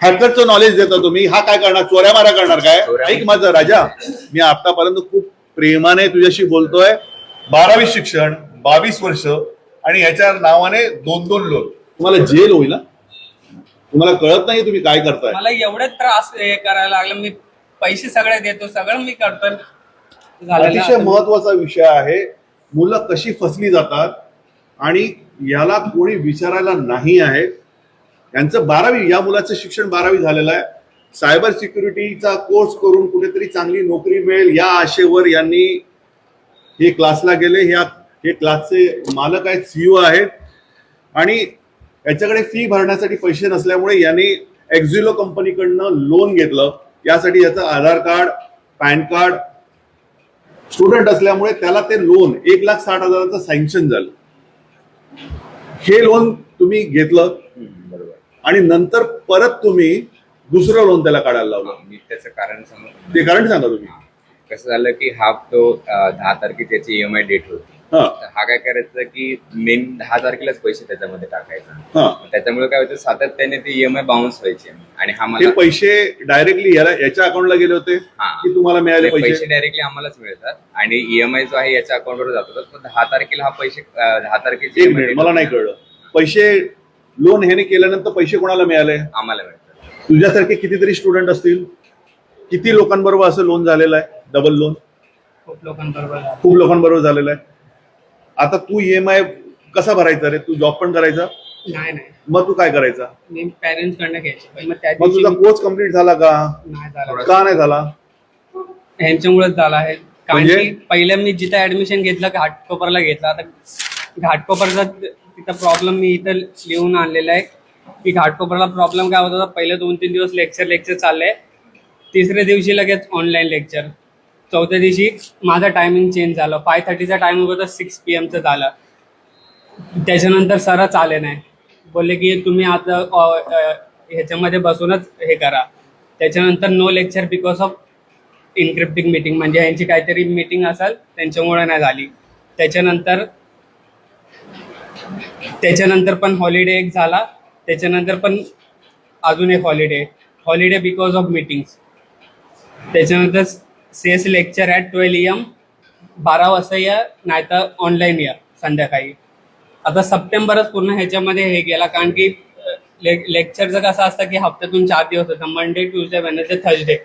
हॅकरचं knowledge देता तुम्ही. हा काय करणार? चोऱ्या मारा करणार काय? ऐक माझं राजा मी आतापर्यंत खूप प्रेमाने तुझ्याशी बोलतोय. बारावी शिक्षण बावीस वर्ष आणि ह्याच्या नावाने दोन दोन लोन तुम्हाला जेल होईल ना तुम्हाला कळत नाही तुम्ही काय करताय. मला एवढे त्रास हे करायला लागलं. मी पैसे सगळे देतो सगळं मी करतो. अतिशय. महत्त्वाचा विषय आहे. मुलं कशी फसली जातात आणि याला कोणी विचारायला नाही आहे. यांचं बारावी या मुलाचं शिक्षण बारावी झालेलं आहे. सायबर सिक्युरिटीचा कोर्स करून कुठेतरी चांगली नोकरी मिळेल या आशेवर यांनी हे क्लासला गेले. ह्या हे क्लासचे मालक आहेत सीईओ आहेत. आणि याच्याकडे फी भरण्यासाठी पैसे नसल्यामुळे यांनी एक्झिलो कंपनीकडनं लोन घेतलं. यासाठी याचं Aadhaar card PAN card student असल्यामुळे त्याला ते लोन एक लाख साठ हजाराचं सँक्शन झालं. हे लोन तुम्ही घेतलं. आणि नंतर परत तुम्ही दुसरं लोन त्याला काढायला लावलं. मी त्याचं कारण सांगू ते कारण सांगा तुम्ही. कसं झालं की हा तो अं, दहा तारखे त्याची ईएमआय डेट होती. हा. तर हा काय करायचा की मेन दहा तारखेलाच पैसे त्याच्यामध्ये टाकायचा. हा. त्याच्यामुळे काय व्हायचं सातत्याने ते ईएमआय बाउन्स व्हायचे. आणि हा मला पैसे डायरेक्टली याला याच्या अकाउंटला गेले होते? हा. की तुम्हाला मिळाले पैसे? पैसे डायरेक्टली आम्हालाच मिळतात. आणि ईएमआय जो आहे याच्या अकाउंटवर जात पण दहा तारखेला हा पैसे अं, दहा तारखेचे एक मिनिट मला नाही कळलं. पैसे लोन ह्याने केल्यानंतर पैसे कोणाला मिळाले? आम्हाला मिळतात. तुझ्यासारखे कितीतरी स्टुडंट असतील? किती लोकांबरोबर असं लोन झालेलं आहे? डबल लोन खूप लोकांबरोबर. खूप लोकांबरोबर झालेलं आहे. आता तू ईएमआय कसा भरायचा रे? तू जॉब पण करायचा? नाही नाही. मग तू काय करायचा? मी पॅरेंट्स कडनं घ्यायचे. पण मग त्या मग दिवशी तुझा कोर्स कंप्लीट झाला का? नाही झाला. का नाही झाला? ह्यांच्यामुळेच झाला आहे. कारण म्हणजे? की पहिल्या मी जिथं ऍडमिशन घेतलं घाटकोपरला घेतलं. आता घाटकोपरचा तिथं प्रॉब्लेम मी इथं लिहून आणलेला आहे. की घाटकोपरला प्रॉब्लेम काय होत होता? पहिले दोन तीन दिवस लेक्चर लेक्चर चालले तिसऱ्या दिवशी लगेच ऑनलाईन लेक्चर चौथ्या दिवशी माझा टायमिंग चेंज झालं. फाय थर्टीचा टायमिंग होता सिक्स पी एमचं झालं. त्याच्यानंतर सरच आले नाही. बोलले की तुम्ही आता ह्याच्यामध्ये बसूनच हे करा. त्याच्यानंतर no lecture because of encrypting meeting म्हणजे यांची काहीतरी मीटिंग असेल त्यांच्यामुळे नाही झाली. त्याच्यानंतर त्याच्यानंतर पण हॉलिडे एक झाला. त्याच्यानंतर पण अजून एक holiday holiday because of meetings त्याच्यानंतर सेस लेक्चर ॲट ट्वेल्व एम बारा वाजता या नाहीतर ऑनलाईन या संध्याकाळी. आता सप्टेंबरच पूर्ण ह्याच्यामध्ये हे गेला कारण की लेक्चरचं कसं असतं की हप्त्यातून चार दिवस होतं मंडे ट्युजडे वेनसडे थर्सडे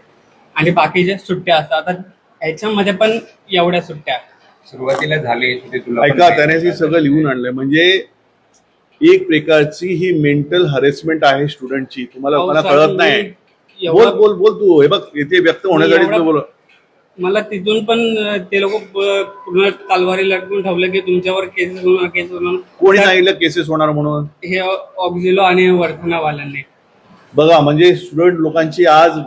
आणि बाकीचे सुट्ट्या असतात आता ह्याच्यामध्ये पण एवढ्या सुट्ट्या. सुरुवातीला झाले ऐका त्याने हे. सगळं लिहून आणलंय. म्हणजे एक प्रकारची ही मेंटल हॅरेसमेंट आहे स्टुडंटची तुम्हाला मला कळत नाही. बोल बोल बोल तू. हे बघ इथे व्यक्त होण्यासाठी बोल. मला तिथून पण ते लोक पूर्ण तलवारी लटकून ठेवलं की तुमच्यावर केसेस होणार केसेस होणार. कोणी सांगितलं केसेस होणार म्हणून? हे ऑक्झिलो आणि वर्धनावाल्यांनी. बघा म्हणजे स्टुडंट लोकांची आज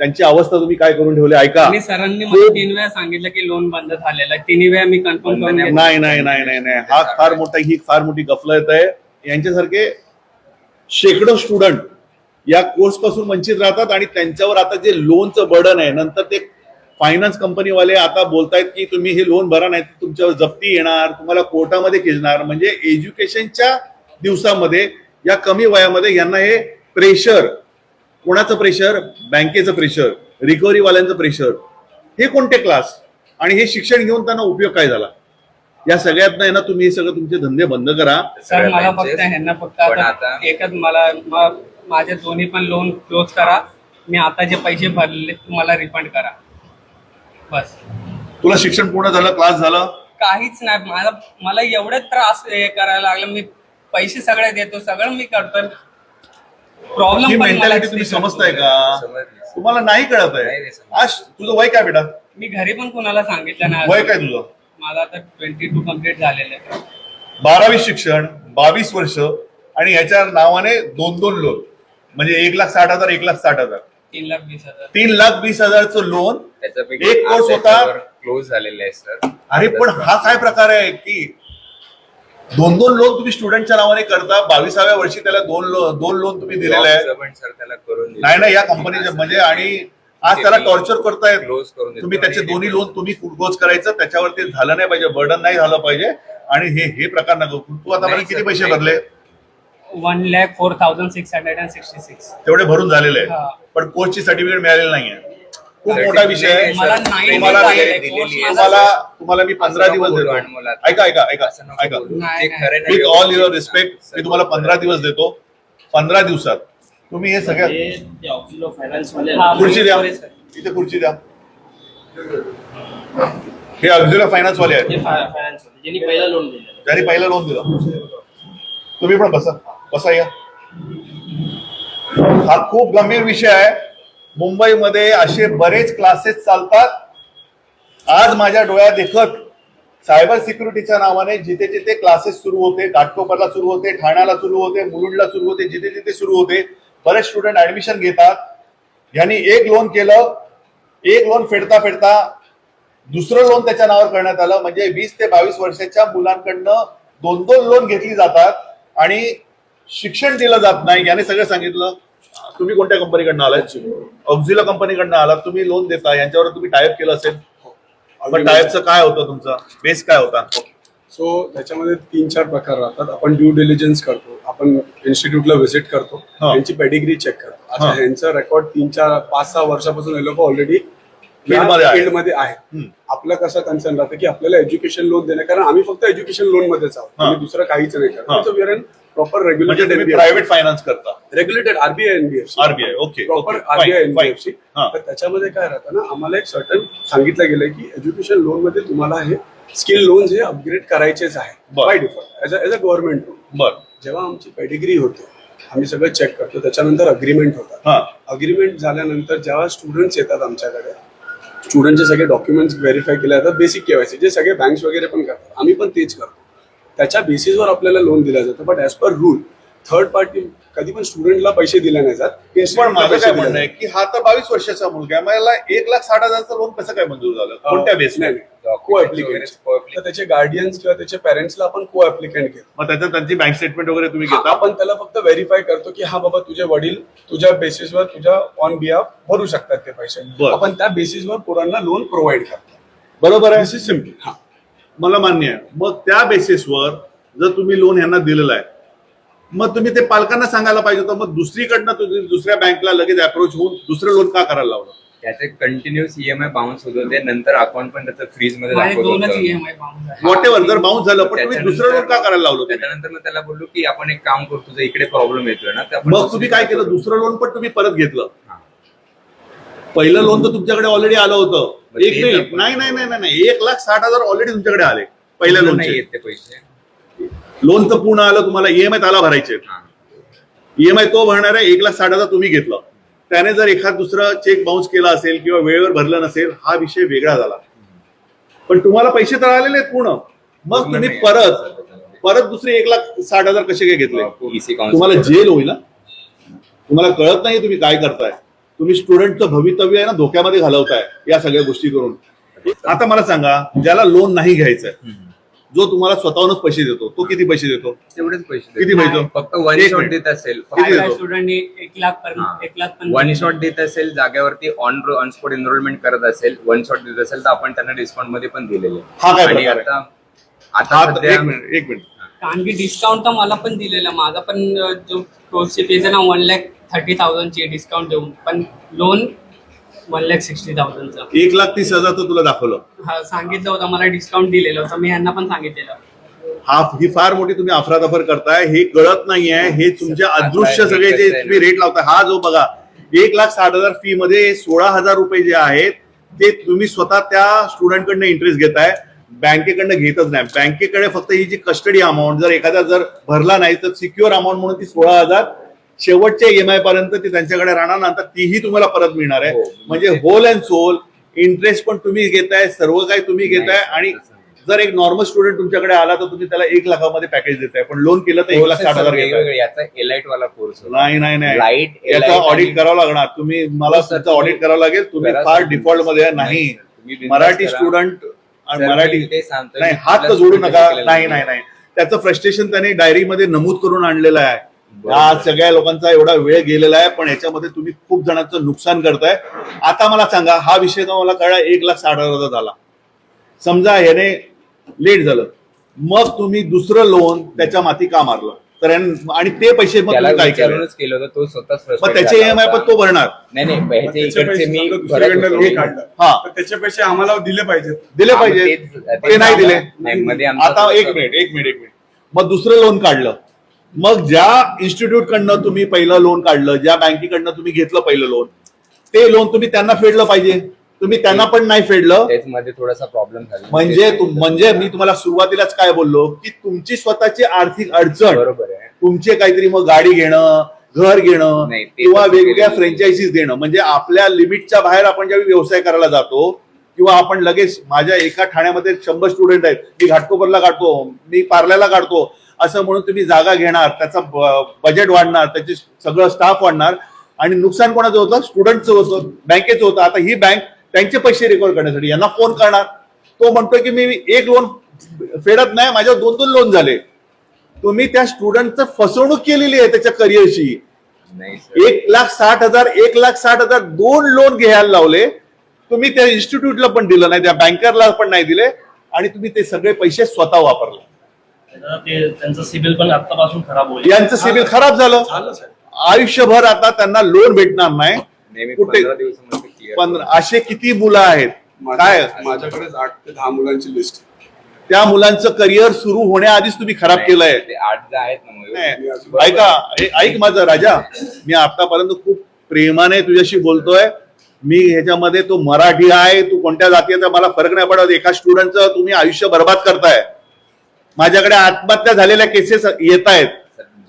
त्यांची अवस्था तुम्ही काय करून ठेवली ऐका. आणि सरांनी मला तीन वेळा सांगितलं की लोन बंद झालेलं आहे. तिन्ही वेळा मी कन्फर्म नाही. नाही नाही नाही नाही हा फार मोठा ही फार मोठी गफलत आहे. यांच्यासारखे शेकडो स्टुडंट या कोर्सपासून वंचित राहतात आणि त्यांच्यावर आता जे लोनचं बर्डन आहे नंतर ते फायनान्स कंपनीवाले आता बोलतायत की तुम्ही हे लोन भरा नाही तुमच्यावर जप्ती येणार तुम्हाला कोर्टामध्ये खेचणार. म्हणजे एज्युकेशनच्या दिवसामध्ये या कमी वयामध्ये यांना हे प्रेशर कोणाचं प्रेशर बँकेचं प्रेशर रिकव्हरी वाल्यांचं प्रेशर हे कोणते क्लास आणि हे शिक्षण घेऊन त्यांना उपयोग काय झाला? या सगळ्यातनं आहे ना तुम्ही हे सगळं तुमचे धंदे बंद करा. सर मला फक्त. ह्यांना फक्त पण आता आता- एकच मला म- माझे दोन्ही पण लोन क्लोज करा. मी आता जे पैसे भरलेले तुम्हाला रिफंड करा. बस. तुला शिक्षण पूर्ण झालं क्लास झालं? काहीच नाही. मला मला एवढे त्रास हे करायला लागलं. मी पैसे सगळे देतो सगळं मी करतो. ही प्रॉब्लेम मेंटॅलिटी तुम्ही समजताय का. तुम्हाला नाही कळत आहे. आज तुझं वय काय बेटा? मी घरी पण कुणाला सांगितलं नाही वय काय तुझं? मला आता ट्वेंटी टू कंप्लीट झालेलं आहे. बारावी शिक्षण बावीस वर्ष आणि ह्याच्या नावाने दोन दोन लोन म्हणजे एक लाख साठ हजार एक लाख साठ हजार. तीन लाख वीस हजार. तीन लाख वीस हजारचं लोन त्याच्यापैकी एक कोर्स होता. क्लोज झालेला आहे सर अरे पण हा काय प्रकार आहे की दोन दोन लोन तुम्ही स्टुडंटच्या नावाने करता. बावीसाव्या वर्षी त्याला दोन लोन दोन लोन तुम्ही दिलेले आहे पण सर त्याला करून दिलं. नाही नाही या कंपनीच्या म्हणजे आणि आज त्याला टॉर्चर करतायत. तुम्ही त्याचे दोन्ही लोन तुम्ही क्लोज करायचं. त्याच्यावर ते झालं नाही पाहिजे बर्डन नाही झालं पाहिजे. आणि हे हे प्रकार नको. तू आता नाही, किती पैसे. भरले? One lakh four thousand six hundred and sixty six तेवढे भरून झालेले. आहे पण कोर्सची सर्टिफिकेट मिळालेली नाहीये. खूप मोठा विषय आहे. मला नाही तुम्हाला दिलेलं आहे. तुम्हाला तुम्हाला मी पंधरा असं नको दिवस बोलू देतो अनमोल. ऐका ऐका ऐका असं नको ऐका. बोलू. नाही, जे नाही. खरं नाही, विथ ऑल युअर रिस्पेक्ट मी तुम्हाला पंधरा दिवस देतो. पंधरा दिवसात. तुम्ही हे सगळ्या ते ऑफिस ऑफ फायनान्समध्ये हा, खुर्ची द्या. इथे खुर्ची द्या. हे अब्दुल्ला फायनान्स वाले आहेत. पहिला लोन दिलेलं. त्यांनी पहिलं लोन दिलं. तुम्ही पण बसा. बसा या. हा खूप गंभीर विषय आहे. मुंबईमध्ये असे बरेच क्लासेस चालतात. आज माझ्या डोळ्यात देखत सायबर सिक्युरिटीच्या नावाने जिथे जिथे क्लासेस सुरू होते घाटकोपरला सुरू होते ठाण्याला सुरू होते मुलुंडला सुरू होते जिथे जिथे सुरू होते बरेच स्टुडंट ऍडमिशन घेतात. यांनी एक लोन केलं. एक लोन फेडता फेडता दुसरं लोन त्याच्या नावावर करण्यात आलं. म्हणजे वीस ते बावीस वर्षाच्या मुलांकडनं दोन दोन लोन घेतली जातात आणि शिक्षण दिलं जात नाही. याने सगळं सांगितलं. तुम्ही कोणत्या कंपनीकडनं आलात? ऑक्झिला कंपनीकडनं आलात तुम्ही लोन देता यांच्यावर तुम्ही टायप केलं असेल. पण टायपचं काय होतं तुमचा? बेस काय होता? सो त्याच्यामध्ये तीन चार प्रकार राहतात. आपण ड्यू डिलिजन्स करतो. आपण इन्स्टिट्यूटला व्हिजिट करतो. हा. त्यांची पेडिग्री चेक करतो. हा. अच्छा यांचं रेकॉर्ड तीन चार पाच सहा वर्षापासून हे लोक ऑलरेडी Field मध्ये आहे. आपलं कसं कन्सर्न राहतं की आपल्याला एज्युकेशन लोन देणं कारण आम्ही फक्त एज्युकेशन लोन मध्येच आहोत. हा. दुसरं काहीच नाही हा. करत प्रॉपर रेग्युलेटेड प्रायव्हेट फायनान्स करता. Regulated RBI NBFC RBI, okay, proper RBI NBFC. तर त्याच्यामध्ये काय राहतं ना आम्हाला एक सर्टन सांगितलं गेलंय की एज्युकेशन लोनमध्ये तुम्हाला हे स्किल लोन हे अपग्रेड करायचेच आहे. By default as a government loan बर. जेव्हा आमची पेडिग्री होते आम्ही सगळं चेक करतो त्याच्यानंतर अग्रीमेंट होतात. अग्रीमेंट झाल्यानंतर जेव्हा स्टुडंट्स येतात आमच्याकडे स्टुडंटचे सगळे डॉक्युमेंट्स व्हेरीफाय केले जातात बेसिक केवायसी जे सगळे बँक्स वगैरे पण करतात. आम्ही पण तेच करतो. त्याच्या बेसिसवर आपल्याला लोन दिलं जातं but as per rule third party कधी पण स्टुडंटला पैसे दिले नाही जात. पण माझं काय म्हणणं आहे. की हा तर बावीस वर्षाचा मुलगा आहे. मला एक लाख साठ हजारचं लोन कसं काय मंजूर झालं? कोणत्या बेस नाही को. तर त्याचे गार्डियन्स किंवा त्याच्या पेरेंट्सला आपण को ऍप्लिकंट घेतो मग त्याच्यात त्यांची बँक स्टेटमेंट वगैरे तुम्ही घेता? आपण त्याला फक्त व्हेरीफाय करतो की हा बाबा तुझे वडील तुझ्या बेसिसवर तुझ्या ऑन बिहाफ भरू शकतात ते पैसे. आपण त्या बेसिसवर पोरांना लोन प्रोव्हाइड करतो. बरोबर आहे. सिंपल हा. मला मान्य आहे. मग त्या बेसिसवर जर तुम्ही लोन यांना दिलेलं आहे मग तुम्ही ते पालकांना सांगायला पाहिजे होतं मग दुसरीकडनं तुम्ही दुसऱ्या बँकला लगेच अप्रोच होऊन दुसरं लोन का करायला लावलं? त्याचे कंटिन्युअस ईएमआय बाउन्स होत होते. नंतर अकाउंट पण त्याचं फ्रीजमध्ये दाखवत होतं. वॉट एव्हर जर बाउन्स झालं पण तुम्ही दुसरं लोन का करायला लावलं? त्याच्यानंतर मग त्याला बोललो की आपण एक काम करतो तुझा इकडे प्रॉब्लेम येतोय ना मग तुम्ही काय केलं? दुसरं लोन पण तुम्ही परत घेतलं. हा. पहिलं लोन तर तुमच्याकडे ऑलरेडी आलं होतं. एक नाही. नाही नाही नाही नाही, नाही. एक लाख साठ हजार ऑलरेडी तुमच्याकडे आले. पहिल्या पूर्ण नाही येत ते पैसे. लोन तर पूर्ण आलं तुम्हाला ईएमआय त्याला भरायचे. ईएमआय तो भरणार आहे एक लाख साठ हजार तुम्ही घेतलं त्याने जर एखाद दुसरं चेक बाउन्स केला असेल किंवा वेळेवर भरलं नसेल हा विषय वेगळा झाला पण तुम्हाला पैसे तर आलेले आहेत पूर्ण मग तुम्ही. परत परत दुसरे एक लाख साठ हजार कसे काय घेतले council. तुम्हाला जेल होईल ना तुम्हाला कळत नाही तुम्ही काय करताय तुम्ही स्टुडंटचं भवितव्य आहे ना धोक्यामध्ये घालवताय या सगळ्या गोष्टी करून आता मला सांगा ज्याला लोन नाही घ्यायचंय. जो तुम्हाला स्वतःहूनच पैसे देतो तो किती पैसे देतो? तेवढेच पैसे किती देतो. फक्त वन एक शॉट मिनिट. देत असेल. किती देतो? स्टुडंटनी एक लाख पर्यंत एक लाख वन शॉट देत. असेल जागेवरती ऑन ऑन स्पॉट एनरोलमेंट करत असेल वन शॉट देत असेल तर आपण त्यांना डिस्काउंटमध्ये पण दिलेले हा काय आणि प्रकार आहे? आता हा आता तर सध्या एक मिनिट एक मिनिट कारण की डिस्काउंट तर मला पण दिलेलं माझा पण अं, जो कोर्सची फीज आहे ना वन लॅक थर्टी थाउजंडची डिस्काउंट देऊन. पण लोन वन लॅक सिक्स्टी थाउजंडचं एक लाख तीस हजार तर तुला दाखवलं. हा सांगितलं होतं मला डिस्काउंट दिलेलं होतं मी यांना पण सांगितलेलं. हा ही फार मोठी तुम्ही अफरातफर करताय हे कळत नाहीये हे तुमचे अदृश्य सगळे हे जे तुम्ही रेट लावताय हा जो बघा एक लाख साठ हजार फी मध्ये सोळा हजार रुपये जे आहेत ते तुम्ही स्वतः त्या स्टुडंटकडनं इंटरेस्ट घेताय बँकेकडनं घेतच नाही. बँकेकडे फक्त ही जी कस्टडी अमाऊंट जर एखादा जर भरला नाही तर सिक्युअर अमाऊंट म्हणून ती सोळा हजार शेवटच्या ईएमआय पर्यंत ती त्यांच्याकडे राहणार नंतर तीही तुम्हाला परत मिळणार आहे हो. म्हणजे होल अँड सोल इंटरेस्ट पण तुम्ही घेताय सर्व काही तुम्ही घेताय आणि जर एक नॉर्मल स्टुडंट तुमच्याकडे आला तर तुम्ही त्याला एक लाखामध्ये पॅकेज देताय पण लोन केलं तर एक लाख साठ हजार याचा एलाइट वाला कोर्स नाही नाही नाही Light, याचं ऑडिट करावं लागणार तुम्ही मला तुमचं ऑडिट करावं लागेल तुम्ही फार. डिफॉल्टमध्ये. नाही मराठी. स्टुडंट आणि मराठी नाही हात जोडू नका नाही नाही. नाही त्याचं फ्रस्ट्रेशन त्याने डायरीमध्ये नमूद करून आणलेलं आहे. या सगळ्या लोकांचा एवढा वेळ गेलेला आहे पण याच्यामध्ये तुम्ही खूप जणांचं नुकसान करताय. आता मला सांगा हा विषय मला कळला एक लाख साठ हजाराचा झाला. समजा याने लेट झालं. मग तुम्ही दुसरं लोन त्याच्या माती का मारलं? तर आणि ते पैसे मग काय केलं? होतं तो frustrate त्याचे ईएमआय पण. तो भरणार. नाही नाही त्याचे पैसे हा. आम्हाला दिले पाहिजेत. दिले पाहिजे ते नाही दिले. आता एक मिनिट एक मिनिट एक मिनिट. मग दुसरं लोन काढलं. मग ज्या इन्स्टिट्यूट कडनं तुम्ही पहिलं लोन काढलं ज्या बँकेकडनं तुम्ही घेतलं पहिलं लोन ते लोन तुम्ही त्यांना फेडलं पाहिजे. तुम्ही त्यांना पण नाही फेडलं. मध्ये थोडासा प्रॉब्लेम झाला. म्हणजे म्हणजे मी तुम्हाला सुरुवातीलाच काय बोललो की तुमची स्वतःची आर्थिक अडचण बरोबर आहे. तुमचे काहीतरी मग गाडी घेणं घर घेणं किंवा वेगवेगळ्या. फ्रँचायझीज देणं. म्हणजे आपल्या लिमिटच्या बाहेर आपण ज्यावेळी व्यवसाय करायला जातो किंवा आपण लगेच माझ्या एका ठाण्यामध्ये शंभर स्टुडंट आहेत मी घाटकोपरला काढतो मी पार्ल्याला काढतो असं म्हणून तुम्ही जागा घेणार त्याचा बजेट वाढणार त्याचे सगळं स्टाफ वाढणार आणि नुकसान कोणाचं होतं? स्टुडंटचं होतं बँकेचं होतं. आता ही बँक त्यांचे पैसे रेकॉर्ड करण्यासाठी यांना फोन करणार. तो म्हणतोय की मी एक लोन फेडत नाही माझ्यावर दोन दोन लोन झाले. तुम्ही त्या स्टुडंटचं फसवणूक केलेली आहे त्याच्या करिअरशी एक लाख साठ हजार एक लाख साठ हजार दोन लोन घ्यायला लावले. तुम्ही त्या इन्स्टिट्यूटला पण दिलं नाही त्या बँकरला पण नाही दिले. आणि तुम्ही ते सगळे पैसे स्वतः वापरले. ते त्यांचं सिबिल पण आतापासून खराब होईल. यांचं सिबिल खराब झालं. आयुष्यभर आता त्यांना लोन भेटणार नाही. कुठे? पंधरा असे किती मुलं आहेत? काय? माझ्या- माझ्याकडेच आठ ते दहा मुलांची लिस्ट त्या मुलांचं करिअर सुरू होण्याआधीच तुम्ही खराब केलंय. ऐका ऐक माझं राजा. मी आतापर्यंत खूप प्रेमाने तुझ्याशी बोलतोय. मी ह्याच्यामध्ये तो मराठी आहे तू कोणत्या जातीचा मला फरक नाही पडत. एका स्टुडंटचं तुम्ही आयुष्य बर्बाद करताय. माझ्याकडे आत्महत्या झालेल्या केसेस येत आहेत.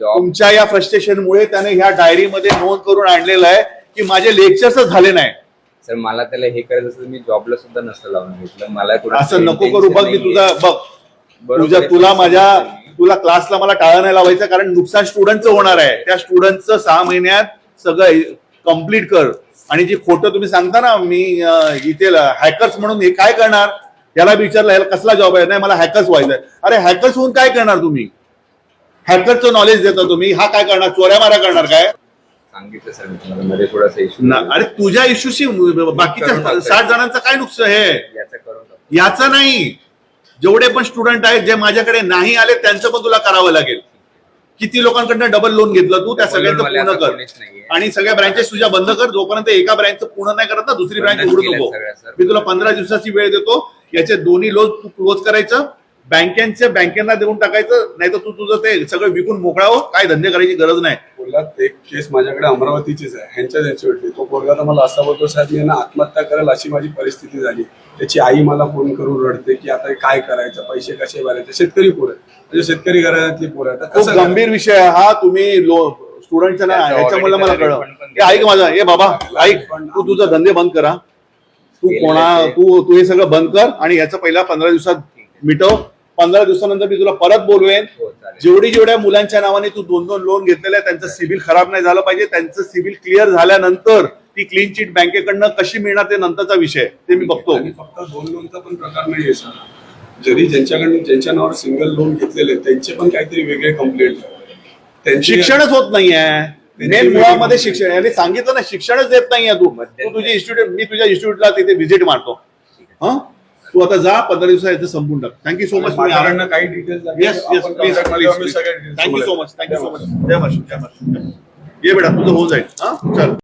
तुमच्या या फ्रस्ट्रेशनमुळे त्याने ह्या डायरीमध्ये नोंद करून आणलेलं आहे की माझे लेक्चर्स झाले नाही. सर मला त्याला हे करायचं असेल मी जॉबला सुद्धा नसतं लावून घेतलं. मला असं नको करू. बघ मी तुझा. बघ. तुझ्या तुला माझ्या. तुला क्लासला मला टाळा नाही लावायचं कारण नुकसान स्टुडंटचं होणार आहे. त्या स्टुडंटचं सहा महिन्यात सगळं कंप्लीट कर. आणि जे खोटं तुम्ही सांगता ना मी इथे हॅकर्स म्हणून हे काय करणार? याला बी विचारलं याला कसला जॉब आहे? नाही मला हॅकर्स व्हायचंय. अरे हॅकर्स होऊन काय करणार तुम्ही? हॅकरचं नॉलेज देता तुम्ही. हा काय करणार? चोऱ्या माऱ्या करणार काय? सांगितलं सरमध्ये थोडासा इश्यू अरे तुझ्या इश्यूशी बाकीच्या साठ जणांचं काय नुकसान आहे? याचा करून टाकू. याचं नाही. जेवढे पण स्टुडंट आहेत जे माझ्याकडे नाही आले त्यांचं पण तुला करावं लागेल. किती लोकांकडनं डबल लोन घेतलं तू? त्या Double सगळ्यांचं loan पूर्ण आता कर. कोणीच नाहीये. आणि सगळ्या ब्रँचेस तुझ्या बंद कर. जोपर्यंत एका ब्रँचचं पूर्ण नाही करत ना दुसरी ब्रँच बंदच उघडू नको. सगळ्या. मी तुला पंधरा दिवसाची वेळ देतो. याचे दोन्ही लोन तू क्लोज करायचं बँकेच्या बँकेना देऊन टाकायचं नाही तर तू तुझं ते सगळं विकून मोकळा हो काय धंदे करायची गरज नाही. बोललात एक केस माझ्याकडे अमरावतीचीच आहे ह्यांच्याच इन्स्टिट्यूटली तो पोरगा तर मला असा बोलतो साहेब मी ना आत्महत्या करेल अशी माझी परिस्थिती झाली. त्याची आई मला फोन करून रडते की आता हे काय करायचं पैसे कसे भरायचे शेतकरी पोर आहे म्हणजे शेतकरी घरातली पोर आहे आता खूप कसं गंभीर विषय आहे हा तुम्ही लो स्टुडंटच्या ना त्याचं ह्याच्यामुळे already मला कळलं. हे ऐक माझा हे बाबा ऐक तू तुझं धंदे बंद करा. तू कोणा ते. तू हे सगळं बंद कर आणि याचं पहिला पंधरा दिवसात मिटव. पंधरा दिवसानंतर मी तुला परत बोलवेन. हो. जेवढी जेवढ्या मुलांच्या नावाने तू दोन दोन लोन घेतलेले आहे त्यांचं सिबिल खराब नाही झालं पाहिजे. त्यांचं सिबिल क्लिअर झाल्यानंतर ती क्लीन चिट बँकेकडनं कशी मिळणार ते नंतरचा विषय. ते मी बघतो. फक्त दोन लोनचा पण प्रकार नाहीये सर. जरी ज्यांच्याकडून ज्यांच्या नावावर सिंगल लोन घेतलेले त्यांचे पण काहीतरी वेगळे कंप्लेंट त्यांची शिक्षणच होत नाहीये. मेन मुळामध्ये शिक्षण यांनी सांगितलं ना शिक्षणच देत नाहीये तू. तू तुझे इन्स्टिट्यूट मी तुझ्या इन्स्टिट्यूटला तिथे व्हिजिट मारतो. हा? तू आता जा पंधरा दिवसाचं संपून टाक. थँक्यू सो मच काही details yes yes please please thank you so much thank you so much जय मश जय मश ये बेटा तुझं होऊन जाईल. हा? चल.